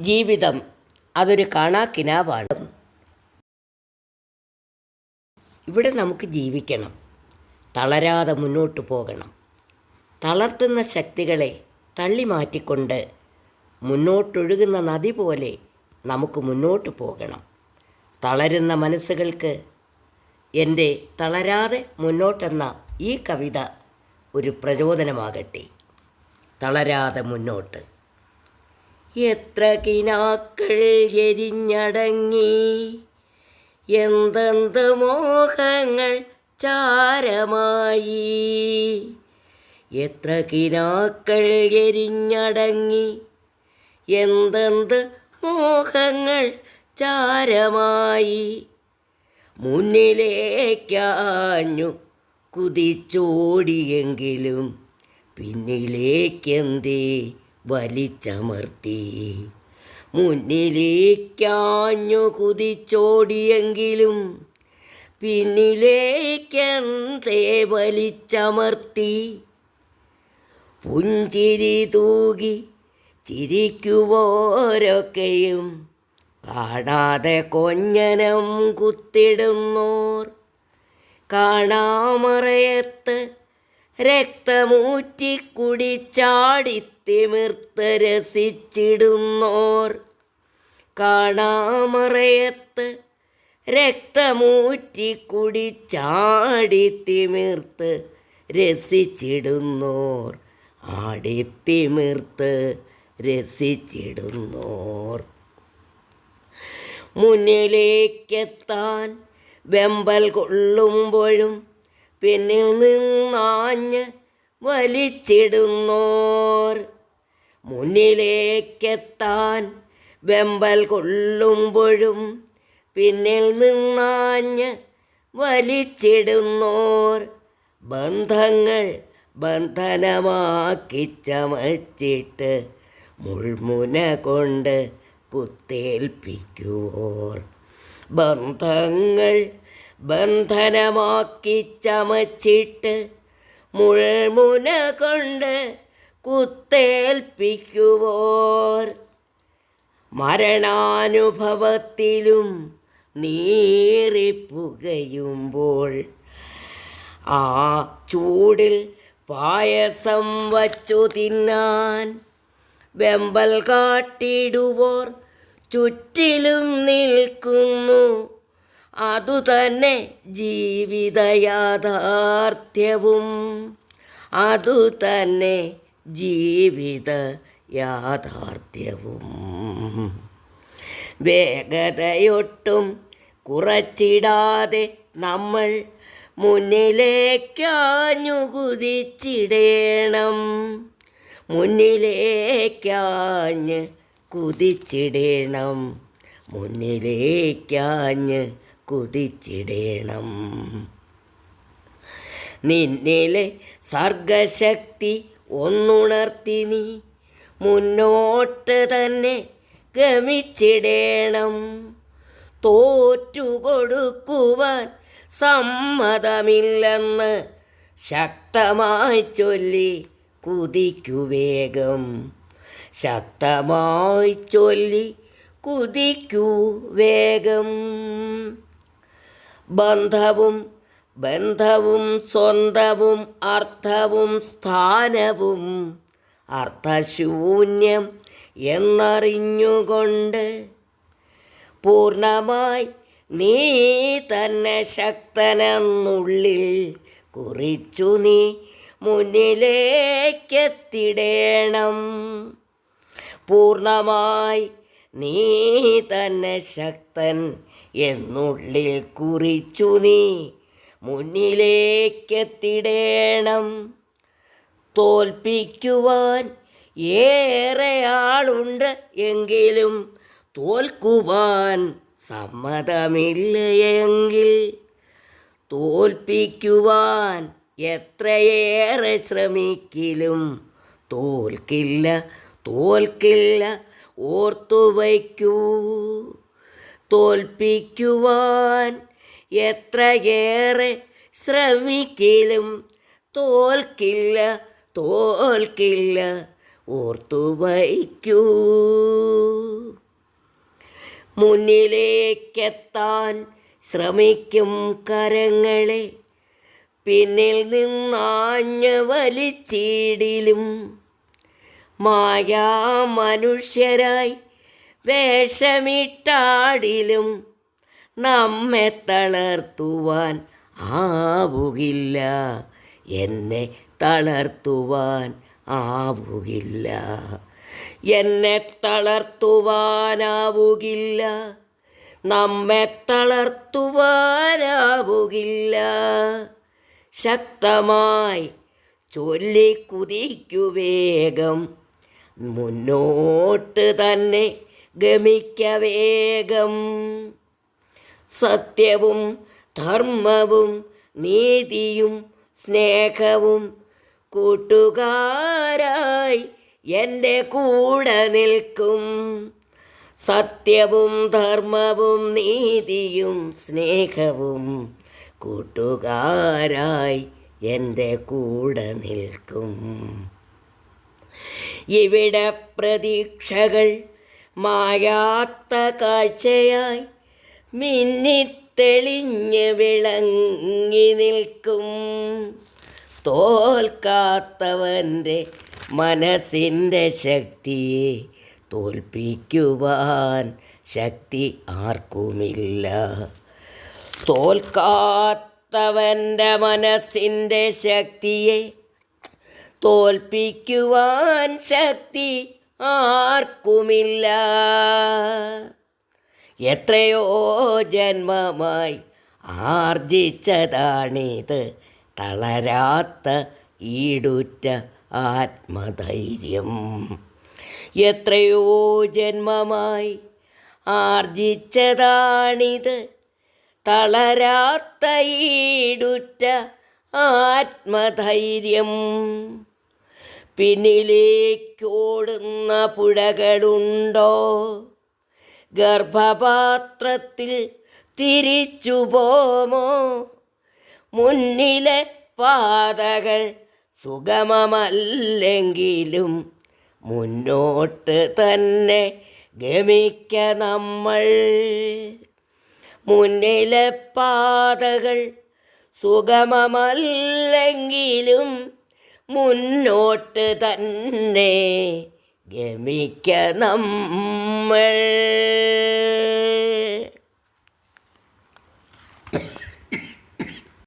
ജീവിതം അതൊരു കാണാക്കിനാവാണ്. ഇവിടെ നമുക്ക് ജീവിക്കണം. തളരാതെ മുന്നോട്ട് പോകണം. തളർത്തുന്ന ശക്തികളെ തള്ളി മാറ്റിക്കൊണ്ട് മുന്നോട്ടൊഴുകുന്ന നദി പോലെ നമുക്ക് മുന്നോട്ട് പോകണം. തളരുന്ന മനസ്സുകൾക്ക് എന്റെ തളരാതെ മുന്നോട്ടെന്ന ഈ കവിത ഒരു പ്രചോദനമാകട്ടെ. തളരാതെ മുന്നോട്ട്. എത്ര കിനാക്കൾ എരിഞ്ഞടങ്ങി. എന്തെന്ത് മോഹങ്ങൾ ചാരമായി. എത്ര കിനാക്കൾ എരിഞ്ഞടങ്ങി. എന്തെന്ത് മോഹങ്ങൾ ചാരമായി. മുന്നിലേക്കാഞ്ഞു കുതിച്ചോടിയെങ്കിലും പിന്നിലേക്കെന്തേ വലിച്ചമർത്തി. മുന്നിലേക്കാഞ്ഞു കുതിച്ചോടിയെങ്കിലും പിന്നിലേക്കെന്തേ വലിച്ചമർത്തി. പുഞ്ചിരി തൂകി ചിരിക്കുവോരൊക്കെയും കാണാതെ കൊഞ്ഞനം കുത്തിടുന്നോർ. കാണാമറയത്ത് രക്തമൂറ്റി കുടിച്ചാടിത്തിമിർത്ത് രസിച്ചിടുന്നോർ കാണാമറയത്ത് രക്തമൂറ്റി കുടിച്ചാടിത്തിമിർത്ത് രസിച്ചിടുന്നോർ. ആടിത്തിമിർത്ത് രസിച്ചിടുന്നോർ. മുന്നിലേക്കെത്താൻ വെമ്പൽ കൊള്ളുമ്പോഴും പിന്നിൽ നിന്നാഞ്ഞ് വലിച്ചിടുന്നോർ. മുന്നിലേക്കെത്താൻ വെമ്പൽ കൊള്ളുമ്പോഴും പിന്നിൽ നിന്നാഞ്ഞ് വലിച്ചിടുന്നോർ ബന്ധങ്ങൾ ബന്ധനമാക്കി ചമച്ചിട്ട് മുൾമുന കൊണ്ട് കുത്തേൽപ്പിക്കുവോർ. ബന്ധങ്ങൾ ബന്ധനമാക്കി ചമച്ചിട്ട് മുൾമുന കൊണ്ട് കുത്തേൽപ്പിക്കുവോർ. മരണാനുഭവത്തിലും നീറിപ്പുകയുമ്പോൾ ആ ചൂടിൽ പായസം വച്ചു തിന്നാൻ വെമ്പൽ കാട്ടിടുവോർ ചുറ്റിലും നിൽക്കുന്നു. അതുതന്നെ ജീവിതയാഥാർത്ഥ്യവും. അതുതന്നെ ജീവിത യാഥാർത്ഥ്യവും. വേഗതയൊട്ടും കുറച്ചിടാതെ നമ്മൾ മുന്നിലേക്കാഞ്ഞു കുതിച്ചിടേണം മുന്നിലേക്കാഞ്ഞ് കുതിച്ചിടേണം. മുന്നിലേക്കാഞ്ഞ് കുതിച്ചിടേണം. നിന്നിലെ സർഗശക്തി ഒന്നുണർത്തി നീ മുന്നോട്ട് തന്നെ ഗമിച്ചിടേണം. തോറ്റുകൊടുക്കുവാൻ സമ്മതമില്ലെന്ന് ശക്തമായി ചൊല്ലി കുതിക്കു വേഗം. ശക്തമായി ചൊല്ലി കുതിക്കൂ വേഗം. ബന്ധവും ബന്ധവും സ്വന്തവും അർത്ഥവും സ്ഥാനവും അർത്ഥശൂന്യം എന്നറിഞ്ഞുകൊണ്ട് പൂർണമായി നീ തന്നെ ശക്തനെന്നുള്ളിൽ കുറിച്ചു നീ മുന്നിലേക്കെത്തിടേണം. പൂർണമായി നീ തന്നെ ശക്തൻ എന്നുള്ളിൽ കുറിച്ചു നീ മുന്നിലേക്കെത്തിടേണം. തോൽപ്പിക്കുവാൻ ഏറെ ആളുണ്ട് എങ്കിലും തോൽക്കുവാൻ സമ്മതമില്ല എങ്കിൽ തോൽപ്പിക്കുവാൻ എത്രയേറെ ശ്രമിക്കിലും തോൽക്കില്ല തോൽക്കില്ല ഓർത്തു വയ്ക്കൂ തോൽപ്പിക്കുവാൻ എത്രയേറെ ശ്രമിക്കിലും തോൽക്കില്ല തോൽക്കില്ല ഓർത്തു വയ്ക്കൂ. മുന്നിലേക്കെത്താൻ ശ്രമിക്കും കരങ്ങളെ പിന്നിൽ നിന്നാഞ്ഞ വലിച്ചീടിലും. മായാ മനുഷ്യരായി വേഷമിട്ടാടിലും നമ്മെ തളർത്തുവാൻ ആവുകില്ല. എന്നെ തളർത്തുവാൻ ആവുകില്ല. എന്നെ തളർത്തുവാനാവുകില്ല. നമ്മെ തളർത്തുവാനാവുകില്ല. ശക്തമായി ചൊല്ലിക്കുതിക്കു വേഗം. മുന്നോട്ട് തന്നെ ഗമിക്ക വേഗം. സത്യവും ധർമ്മവും നീതിയും സ്നേഹവും. കൂട്ടുകാരായി എന്റെ കൂടെ നിൽക്കും. സത്യവും ധർമ്മവും നീതിയും സ്നേഹവും കൂട്ടുകാരായി എന്റെ കൂടെ നിൽക്കും. ഇവിടെ പ്രതീക്ഷകൾ മായാത്ത കാഴ്ചയായി മിന്നിത്തെളിഞ്ഞ് വിളങ്ങി നിൽക്കും. തോൽക്കാത്തവന്റെ മനസ്സിന്റെ ശക്തിയെ തോൽപ്പിക്കുവാൻ ശക്തി ആർക്കുമില്ല. തോൽക്കാത്തവന്റെ മനസ്സിന്റെ ശക്തിയെ തോൽപ്പിക്കുവാൻ ശക്തി ആർക്കുമില്ല. എത്രയോ ജന്മമായി ആർജിച്ചതാണിത്. തളരാത്ത ഈടുറ്റ ആത്മധൈര്യം. എത്രയോ ജന്മമായി ആർജിച്ചതാണിത്. തളരാത്ത ഈടുറ്റ ആത്മധൈര്യം. പിന്നിലേക്കോടുന്ന പുഴകളുണ്ടോ? ഗർഭപാത്രത്തിൽ തിരിച്ചു പോമോ? മുന്നിലെ പാതകൾ സുഗമമല്ലെങ്കിലും മുന്നോട്ട് തന്നെ ഗമിക്ക നമ്മൾ. മുന്നിലെ പാതകൾ സുഗമമല്ലെങ്കിലും മുന്നോട്ട് തന്നെ ഗമിക്ക നമ്മൾ.